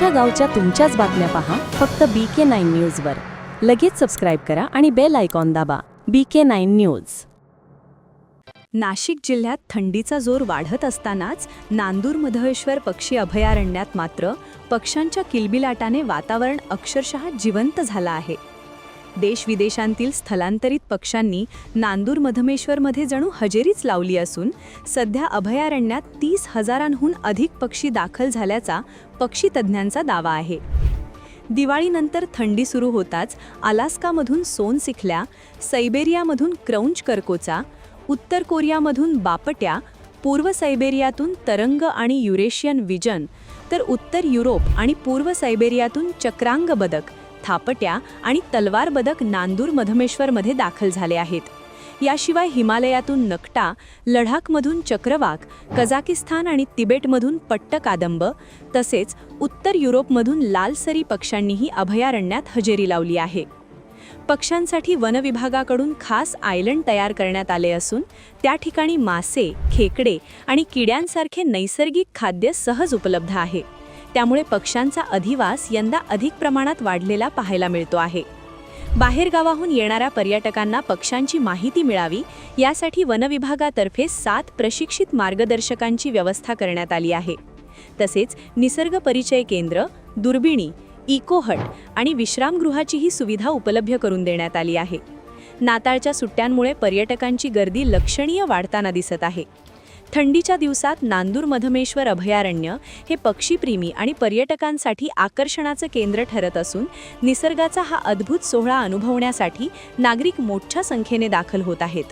तुमच्या गावच्या तुमच्याच बातम्या पहा. फक्त बी के नाईन न्यूजवर लगेच सबस्क्राईब करा आणि बेल आयकॉन दाबा. B K nine news Nashik जिल्ह्यात थंडीचा जोर वाढत असतानाच नांदूर मधवेश्वर पक्षी अभयारण्यात मात्र पक्ष्यांच्या किलबिलाटाने वातावरण अक्षरशः जिवंत झालं आहे. देशविदेशांतील स्थलांतरित पक्ष्यांनी नांदूर मधमेश्वरमध्ये जणू हजेरीच लावली असून सध्या अभयारण्यात तीस हजारांहून अधिक पक्षी दाखल झाल्याचा पक्षीतज्ज्ञांचा दावा आहे. दिवाळीनंतर थंडी सुरू होताच अलास्कामधून सोनसिखल्या सैबेरियामधून क्रौंच करकोचा उत्तर कोरियामधून बापट्या पूर्व सैबेरियातून तरंग आणि युरेशियन विजन तर उत्तर युरोप आणि पूर्व सैबेरियातून चक्रांग बदक थापट्या आणि तलवार बदक नांदूर मधमेश्वरमध्ये दाखल झाले आहेत. याशिवाय हिमालयातून नकटा लडाखमधून चक्रवाक कझाकिस्तान आणि तिबेटमधून पट्ट कादंब तसेच उत्तर युरोपमधून लालसरी पक्ष्यांनीही अभयारण्यात हजेरी लावली आहे. पक्ष्यांसाठी वनविभागाकडून खास आयलंड तयार करण्यात आले असून त्या ठिकाणी मासे खेकडे आणि किड्यांसारखे नैसर्गिक खाद्य सहज उपलब्ध आहे. त्यामुळे पक्ष्यांचा अधिवास यंदा अधिक प्रमाणात वाढलेला पाहायला मिळतो आहे. बाहेरगावाहून येणाऱ्या पर्यटकांना पक्ष्यांची माहिती मिळावी यासाठी वनविभागातर्फे सात प्रशिक्षित मार्गदर्शकांची व्यवस्था करण्यात आली आहे. तसेच निसर्ग परिचय केंद्र दुर्बिणी इकोहट आणि विश्रामगृहाचीही सुविधा उपलब्ध करून देण्यात आली आहे. नाताळच्या सुट्ट्यांमुळे पर्यटकांची गर्दी लक्षणीय वाढताना दिसत आहे. थंडीच्या दिवसात नांदूर मधमेश्वर अभयारण्य हे पक्षीप्रेमी आणि पर्यटकांसाठी आकर्षणाचं केंद्र ठरत असून निसर्गाचा हा अद्भुत सोहळा अनुभवण्यासाठी नागरिक मोठ्या संख्येने दाखल होत आहेत.